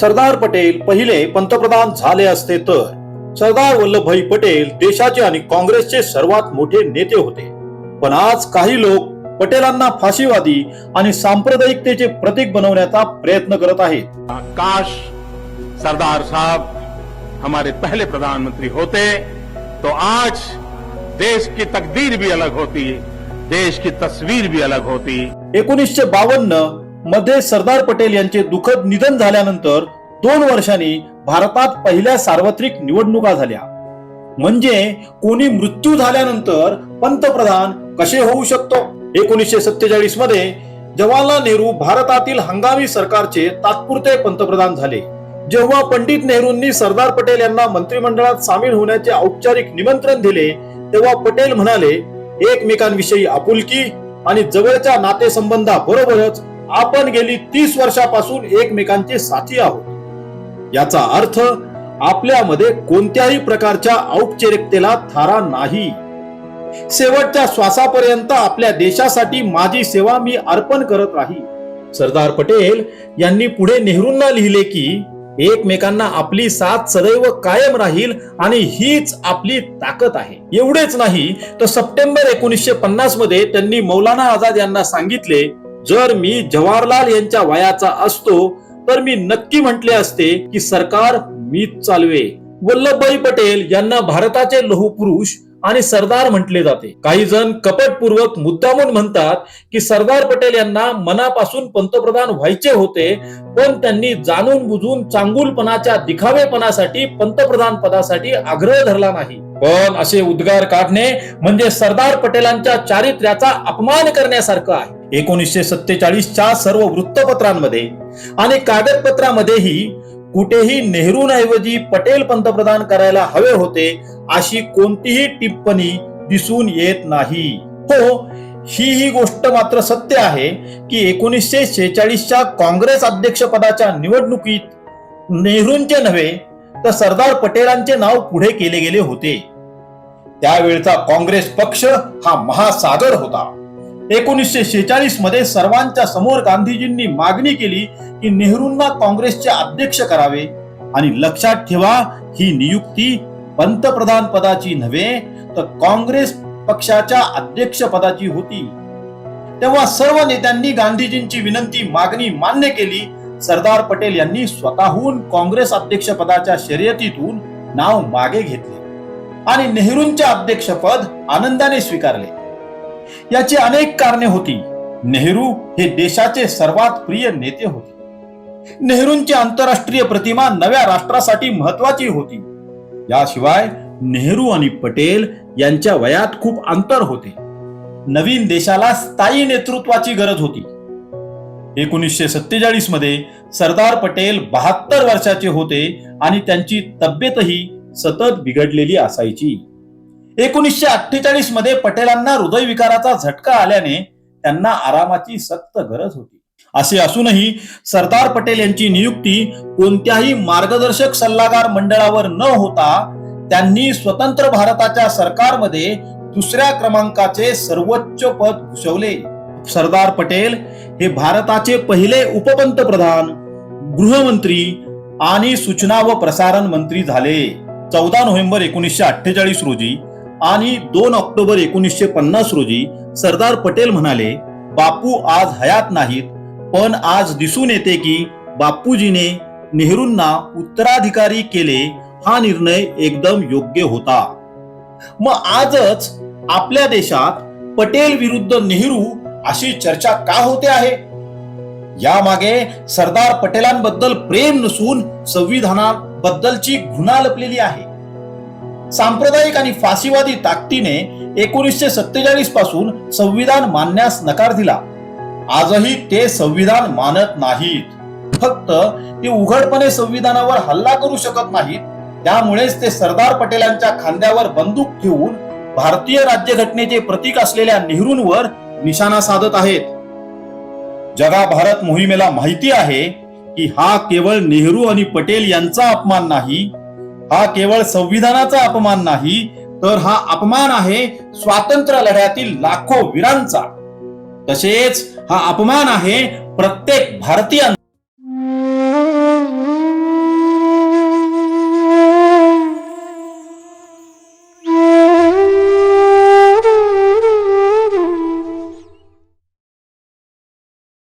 सरदार पटेल पहिले पंतप्रधान झाले असते तर. सरदार वल्लभभाई पटेल देशाचे आणि काँग्रेसचे सर्वात मोठे नेते होते. पण आज काही लोक पटेलांना फाशीवादी आणि सांप्रदायिकतेचे प्रतीक बनवण्याचा प्रयत्न करत आहेत. काश सरदार साहब हमारे पहले प्रधानमंत्री होते तो आज देश की तकदीर भी अलग होती देश की तस्वीर भी अलग होती। एकोणीसशे बावन्न मध्ये सरदार पटेल यांचे दुःखद निधन झाल्यानंतर दोन वर्षांनी भारतात पहिल्या सार्वत्रिक निवडणुका झाल्या. म्हणजे कोणी मृत्यू झाल्यानंतर पंतप्रधान कसे होऊ शकतो? एकोणीसशे सत्तेचाळीसमध्ये जवाहरलाल नेहरू भारतातील हंगामी सरकारचे तात्पुरते पंतप्रधान झाले. जेव्हा पंडित नेहरूंनी सरदार पटेल यांना मंत्रिमंडळात सामील होण्याचे औपचारिक निमंत्रण दिले तेव्हा पटेल म्हणाले एकमेकांविषयी आपुलकी आणि जवळच्या नातेसंबंधाबरोबरच आपण गेली तीस वर्षापासून एकमेकांचे साथी आहोत. याचा अर्थ आपल्यामध्ये कोणत्याही प्रकारच्या औपचारिकतेला थारा नाही. शेवटच्या श्वासापर्यंत आपल्या देशासाठी माझी सेवा मी अर्पण करत राही. सरदार पटेल यांनी पुढे नेहरूंना लिहिले की एकमेकांना आपली साथ सदैव कायम राहील आणि हीच आपली ताकद आहे. एवढेच नाही तर सप्टेंबर एकोणीसशे पन्नासमध्ये त्यांनी मौलाना आझाद यांना सांगितले जर मी जवाहरलाल यांच्या वयाचा असतो तर मी नक्की म्हटले असते की सरकार मीच चालवे. वल्लभभाई पटेल यांना भारताचे लोहपुरुष आणि सरदार म्हटले जाते. काही जण कपटपूर्वक मुद्दामून म्हणतात की सरदार पटेल यांना मनापासून पंतप्रधान व्हायचे होते पण त्यांनी जाणून बुजून चांगुलपणाच्या दिखावेपणासाठी पंतप्रधान पदासाठी आग्रह धरला नाही. पण असे उद्गार काढणे म्हणजे सरदार पटेलांच्या चारित्र्याचा अपमान करण्यासारखं आहे. एकोणीसशे सत्तेचाळीसच्या सर्व वृत्तपत्रांमध्ये आणि कागदपत्रामध्येही कुठेही नेहरूंऐवजी पटेल पंतप्रधान करायला हवे होते अशी कोणतीही टिप्पणी दिसून येत नाही. हो ही ही गोष्ट मात्र सत्य आहे की एकोणीसशे शेहेचाळीसच्या काँग्रेस अध्यक्षपदाच्या निवडणुकीत नेहरूंचे नव्हे तर सरदार पटेलांचे नाव पुढे केले गेले होते. त्यावेळचा काँग्रेस पक्ष हा महासागर होता. एकोणीसशे शेचाळीसमध्ये सर्वांच्या समोर गांधीजींनी मागणी केली की नेहरूंना काँग्रेसचे अध्यक्ष करावे. आणि लक्षात ठेवा ही नियुक्ती पंतप्रधान पदाची नव्हे तर काँग्रेस पक्षाच्या अध्यक्ष पदाची होती. तेव्हा सर्व नेत्यांनी गांधीजींची विनंती मागणी मान्य केली. सरदार पटेल यांनी स्वतःहून काँग्रेस अध्यक्ष पदाच्या शर्यतीतून नाव मागे घेतले. आणि नेहरूंचे अध्यक्षपद आनंदाने स्वीकारले. याची अनेक कारणे होती. नेहरू हे देशाचे सर्वात प्रिय नेते होते. नेहरूंची आंतरराष्ट्रीय प्रतिमा नव्या राष्ट्रासाठी महत्वाची होती. याशिवाय नेहरू आणि पटेल यांच्या वयात खूप अंतर होते. नवीन देशाला स्थायी नेतृत्वाची गरज होती. एकोणीसशे सत्तेचाळीसमध्ये सरदार पटेल बहात्तर वर्षाचे होते आणि त्यांची तब्येतही सतत बिघडलेली असायची. एकोणीसशे अठ्ठेचाळीसमध्ये पटेलांना हृदयविकाराचा झटका आल्याने त्यांना आरामाची सक्त गरज होती. असे असूनही सरदार पटेल यांची नियुक्ती कोणत्याही मार्गदर्शक सल्लागार मंडळावर न होता त्यांनी स्वतंत्र भारताच्या सरकारमध्ये दुसऱ्या क्रमांकाचे सर्वोच्च पद भूषवले. सरदार पटेल हे भारताचे पहिले उपपंतप्रधान गृहमंत्री आणि सूचना व प्रसारण मंत्री झाले. चौदा नोव्हेंबर एकोणीसशे अठ्ठेचाळीस रोजी आणि दोन ऑक्टोबर एकोणीसशे पन्नास रोजी सरदार पटेल म्हणाले बापू आज हयात नाहीत पण आज दिसून येते की बापूजीने नेहरूंना उत्तराधिकारी केले हा निर्णय एकदम योग्य होता. मग आजच आपल्या देशात पटेल विरुद्ध नेहरू अशी चर्चा का होते आहे? यामागे सरदार पटेलांबद्दल प्रेम नसून संविधानाबद्दलची घृणा लपलेली आहे. सांप्रदायिक आणि फाशीवादी ताकदीने एकोणीसशे सत्तेचाळीसपासून संविधान मानण्यास नकार दिला. आजही ते संविधान मानत नाहीत. फक्त ते उघडपणे संविधानावर हल्ला करू शकत नाहीत. त्यामुळेच ते सरदार पटेलांच्या खांद्यावर बंदूक ठेवून भारतीय राज्यघटनेचे प्रतीक असलेल्या नेहरूंवर निशाणा साधत आहेत. जगा भारत मोहिमेला माहिती आहे की हा केवळ नेहरू आणि पटेल यांचा अपमान नाही हा केवळ संविधानाचा अपमान नाही तर हा अपमान आहे स्वातंत्र्य लढ्यातील लाखो वीरांचा. तसेच हा अपमान आहे प्रत्येक भारतीय